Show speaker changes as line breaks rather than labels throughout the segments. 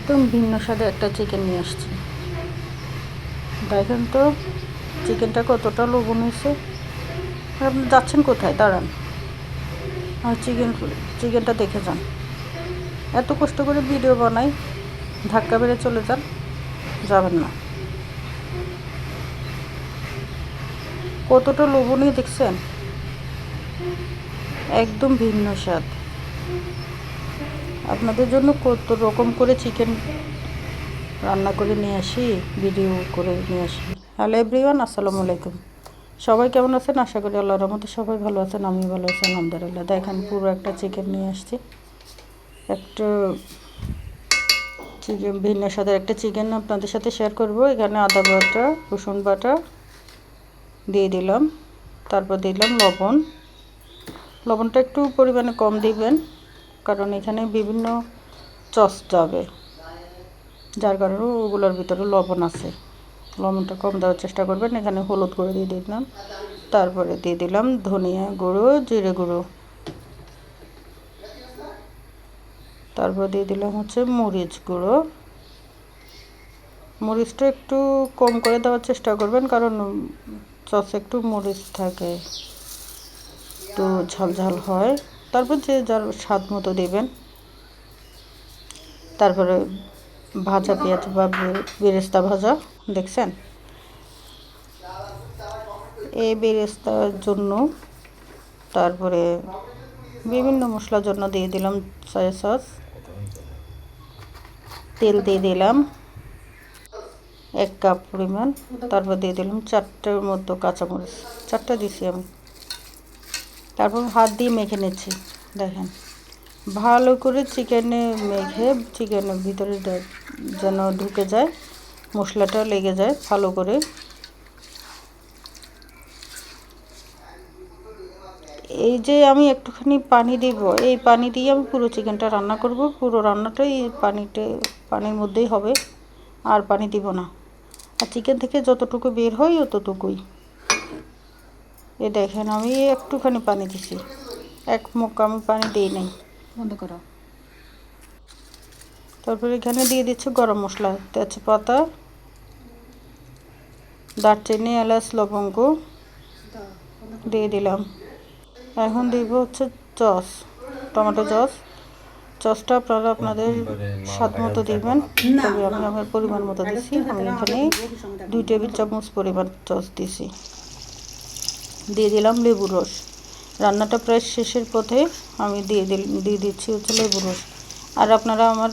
একদম ভিন্ন স্বাদে একটা চিকেন নিয়ে আসছি। দেখেন তো চিকেনটা কতটা লবণ হয়েছে। আপনি যাচ্ছেন কোথায়? দাঁড়ান। আর চিকেন চিকেনটা দেখে যান। এত কষ্ট করে ভিডিও বানাই, ধাক্কা বেড়ে চলে যান, যাবেন না। কতটা লবণই দেখছেন? একদম ভিন্ন স্বাদ। আপনাদের জন্য কত রকম করে চিকেন রান্না করে নিয়ে আসি ভিডিও করে নিয়ে আসি। হ্যালো এভরিওয়ান আসসালামু আলাইকুম। সবাই কেমন আছেন? আশা করি আল্লাহর রহমতে সবাই ভালো আছেন আমি ভালো আছি, আলহামদুলিল্লাহ। দেখেন, পুরো একটা চিকেন নিয়ে আসছি। একটা চিকেন ভিন্ন স্বাদের একটা চিকেন আপনাদের সাথে শেয়ার করব। এখানে আদা বাটা, রসুন বাটা দিয়ে দিলাম। তারপর দিলাম লবণ। লবণটা একটু পরিমাণে কম দিবেন। কারণ এখানে বিভিন্ন চস যাবে। যার কারণে ওগুলোর ভিতরে লবণ আছে। লবণটা কম দেওয়ার চেষ্টা করবেন। এখানে হলুদ গুঁড়ো দিয়ে দিলাম। তারপরে দিয়ে দিলাম ধনিয়া গুঁড়ো, জিরে গুঁড়ো। তারপর দিয়ে দিলাম হচ্ছে মরিচ গুঁড়ো। মরিচটা একটু কম করে দেওয়ার চেষ্টা করবেন, কারণ চসে একটু মরিচ থাকে, একটু ঝাল ঝাল হয়। তারপর যে যার স্বাদ মতো দেবেন, তারপরে ভাজা পেঁয়াজ বা বেরেস্তা ভাজা, দেখছেন? এই বেরেস্তার জন্য তারপরে বিভিন্ন মশলার জন্য দিয়ে দিলাম সয়া সস তেল দিয়ে দিলাম এক কাপ পরিমাণ, তারপর দিয়ে দিলাম চারটের মতো কাঁচামরিচ। চারটা দিছি আমি। তারপর হাত দিয়ে মেখে নিচ্ছি, দেখেন। ভালো করে চিকেনে মেখে, চিকেনের ভিতরে যেন ঢুকে যায়, মশলাটা লেগে যায় ভালো করে। এই যে আমি একটুখানি পানি দিব, এই পানি দিয়ে আমি পুরো চিকেনটা রান্না করব। পুরো রান্নাটাই পানিতে, পানির মধ্যেই হবে, আর পানি দিব না। আর চিকেন থেকে যতটুকু বের হয়, অতটুকুই। এ দেখেন আমি একটুখানি পানি দিছি। এক মুখ আমি পানি দিই নাই।
বন্ধ করো।
তারপরে এখানে দিয়ে দিচ্ছি গরম মশলা তেজপাতা দারচিনি এলাচ লবঙ্গ। দিয়ে দিলাম। এখন দিব হচ্ছে চস টমেটো চস। চসটা আপনারা আপনাদের স্বাদ মতো দিবেন। তবে আমি আমার পরিমাণ মতো দিছি। আমি এখানে দুই টেবিল চামচ পরিমাণ চস দিছি। দিয়ে দিলাম লেবুর রস। রান্নাটা প্রায় শেষের পথে আমি দিয়ে দিল, দিয়ে দিচ্ছি হচ্ছে লেবুর রস। আর আপনারা আমার,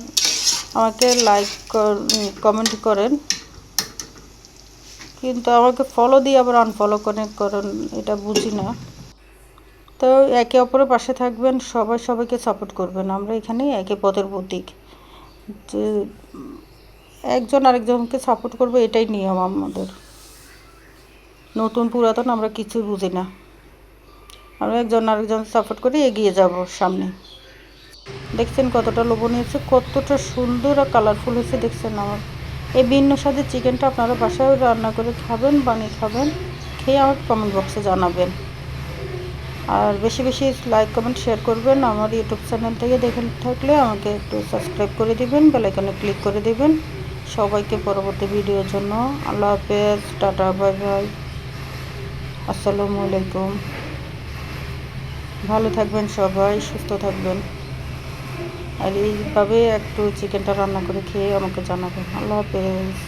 আমাকে লাইক কমেন্ট করেন। কিন্তু আমাকে ফলো দিয়ে আবার আনফলো করে করেন, এটা বুঝি না। তো একে অপরের পাশে থাকবেন, সবাই সবাইকে সাপোর্ট করবেন। আমরা এখানে একে পথের প্রতীক। যে একজন আরেকজনকে সাপোর্ট করবে, এটাই নিয়ম আমাদের। নতুন পুরাতন আমরা কিছু বুঝি না। আমরা একজন আরেকজন সাপোর্ট করে এগিয়ে যাব সামনে। দেখছেন কতটা লোভনীয় হয়েছে কতটা সুন্দর আর কালারফুল হয়েছে দেখছেন আমার। এই ভিন্ন স্বাদের চিকেনটা আপনারা বাসায় রান্না করে খাবেন, বানিয়ে খাবেন, খেয়ে আমার কমেন্ট বক্সে জানাবেন। আর বেশি বেশি লাইক কমেন্ট শেয়ার করবেন। আমার ইউটিউব চ্যানেল থেকে দেখে থাকলে আমাকে একটু সাবস্ক্রাইব করে দিবেন বেলাইকনে ক্লিক করে দিবেন। সবাইকে পরবর্তী ভিডিওর জন্য। আল্লাহ হাফেজ, টাটা বাই বাই আসসালামু আলাইকুম। ভালো থাকবেন সবাই, সুস্থ থাকবেন। আর এইভাবে একটু চিকেনটা রান্না করে খেয়ে আমাকে জানাবেন। আল্লাহ হাফেজ।